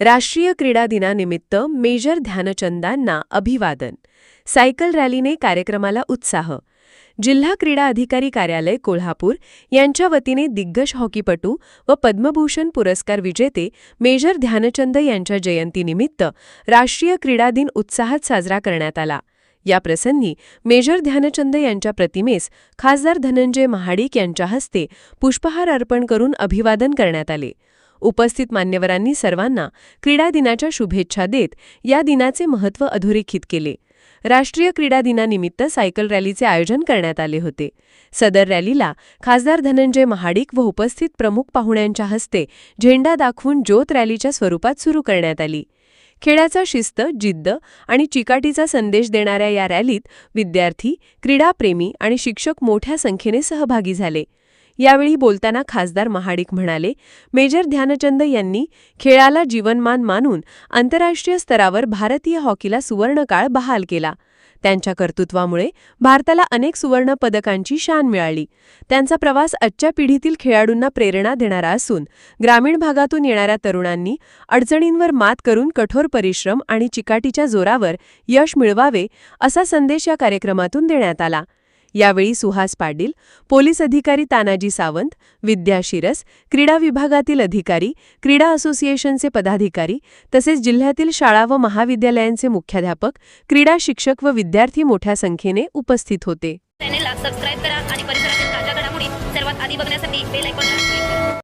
राष्ट्रीय क्रीडा दिनानिमित्त मेजर ध्यानचंदांना अभिवादन. सायकल रॅलीने कार्यक्रमाला उत्साह. जिल्हा क्रीडा अधिकारी कार्यालय कोल्हापूर यांच्या वतीने दिग्गज हॉकीपटू व पद्मभूषण पुरस्कार विजेते मेजर ध्यानचंद यांच्या जयंतीनिमित्त राष्ट्रीय क्रीडा दिन उत्साहात साजरा करण्यात आला. या प्रसंगी मेजर ध्यानचंद यांच्या प्रतिमेस खासदार धनंजय महाडिक यांच्या हस्ते पुष्पहार अर्पण करून अभिवादन करण्यात आले. उपस्थित मान्यवरांनी सर्वांना क्रीडा दिनाच्या शुभेच्छा देत या दिनाचे महत्त्व अधोरेखित केले. राष्ट्रीय क्रीडा दिनानिमित्त सायकल रॅलीचे आयोजन करण्यात आले होते. सदर रॅलीला खासदार धनंजय महाडिक व उपस्थित प्रमुख पाहुण्यांच्या हस्ते झेंडा दाखवून ज्योत रॅलीच्या स्वरूपात सुरू करण्यात आली. खेळाचा शिस्त जिद्द आणि चिकाटीचा संदेश देणाऱ्या या रॅलीत विद्यार्थी क्रीडाप्रेमी आणि शिक्षक मोठ्या संख्येने सहभागी झाले. यावेळी बोलताना खासदार महाडिक म्हणाले मेजर ध्यानचंद यांनी खेळाला जीवनमान मानून आंतरराष्ट्रीय स्तरावर भारतीय हॉकीला सुवर्णकाळ बहाल केला. त्यांच्या कर्तृत्वामुळे भारताला अनेक सुवर्ण पदकांची शान मिळाली. त्यांचा प्रवास आजच्या पिढीतील खेळाडूंना प्रेरणा देणारा असून ग्रामीण भागातून येणाऱ्या तरुणांनी अडचणींवर मात करून कठोर परिश्रम आणि चिकाटीच्या जोरावर यश मिळवावे असा संदेश या कार्यक्रमातून देण्यात आला. यावेळी सुहास पाटील पोलीस अधिकारी तानाजी सावंत विद्या शिरस क्रीडा विभागातील अधिकारी क्रीडा असोसिएशनचे पदाधिकारी तसेच जिल्ह्यातील शाळा व महाविद्यालयांचे मुख्याध्यापक क्रीडा शिक्षक व विद्यार्थी मोठ्या संख्येने उपस्थित होते.